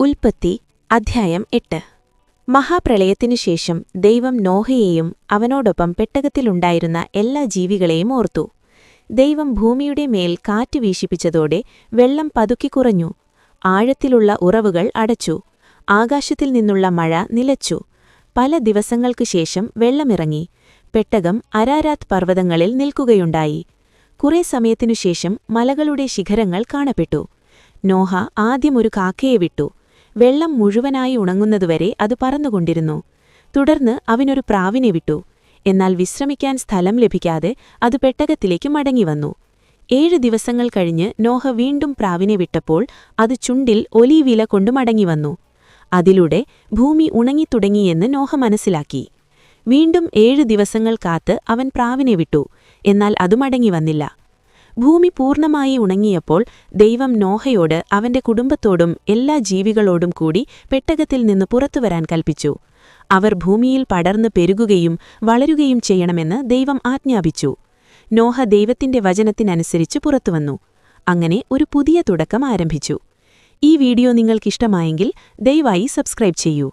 ഉൽപ്പത്തി അധ്യായം എട്ട്. മഹാപ്രളയത്തിനു ശേഷം ദൈവം നോഹയെയും അവനോടൊപ്പം പെട്ടകത്തിലുണ്ടായിരുന്ന എല്ലാ ജീവികളെയും ഓർത്തു. ദൈവം ഭൂമിയുടെ മേൽ കാറ്റ് വീശിപ്പിച്ചതോടെ വെള്ളം പതുക്കിക്കുറഞ്ഞു ആഴത്തിലുള്ള ഉറവുകൾ അടച്ചു. ആകാശത്തിൽ നിന്നുള്ള മഴ നിലച്ചു. പല ദിവസങ്ങൾക്കു ശേഷം വെള്ളമിറങ്ങി. പെട്ടകം അരാരാത് പർവതങ്ങളിൽ നിൽക്കുകയുണ്ടായി. കുറെ സമയത്തിനുശേഷം മലകളുടെ ശിഖരങ്ങൾ കാണപ്പെട്ടു. നോഹ ആദ്യമൊരു കാക്കയെ വിട്ടു. വെള്ളം മുഴുവനായി ഉണങ്ങുന്നതുവരെ അത് പറന്നുകൊണ്ടിരുന്നു. തുടർന്ന് അവനൊരു പ്രാവിനെ വിട്ടു. എന്നാൽ വിശ്രമിക്കാൻ സ്ഥലം ലഭിക്കാതെ അത് പെട്ടകത്തിലേക്ക് മടങ്ങിവന്നു. ഏഴ് ദിവസങ്ങൾ കഴിഞ്ഞ് നോഹ വീണ്ടും പ്രാവിനെ വിട്ടപ്പോൾ അത് ചുണ്ടിൽ ഒലീവില കൊണ്ട് മടങ്ങിവന്നു. അതിലൂടെ ഭൂമി ഉണങ്ങിത്തുടങ്ങിയെന്ന് നോഹ മനസ്സിലാക്കി. വീണ്ടും ഏഴ് ദിവസങ്ങൾ കാത്ത് അവൻ പ്രാവിനെ വിട്ടു. എന്നാൽ അത് മടങ്ങിവന്നില്ല. ഭൂമി പൂർണമായി ഉണങ്ങിയപ്പോൾ ദൈവം നോഹയോട് അവന്റെ കുടുംബത്തോടും എല്ലാ ജീവികളോടും കൂടി പെട്ടകത്തിൽ നിന്ന് പുറത്തുവരാൻ കൽപ്പിച്ചു. അവർ ഭൂമിയിൽ പടർന്നു പെരുകുകയും വളരുകയും ചെയ്യണമെന്ന് ദൈവം ആജ്ഞാപിച്ചു. നോഹ ദൈവത്തിന്റെ വചനത്തിനനുസരിച്ച് പുറത്തുവന്നു അങ്ങനെ ഒരു പുതിയ തുടക്കം ആരംഭിച്ചു. ഈ വീഡിയോ നിങ്ങൾക്കിഷ്ടമായെങ്കിൽ ദയവായി സബ്സ്ക്രൈബ് ചെയ്യൂ.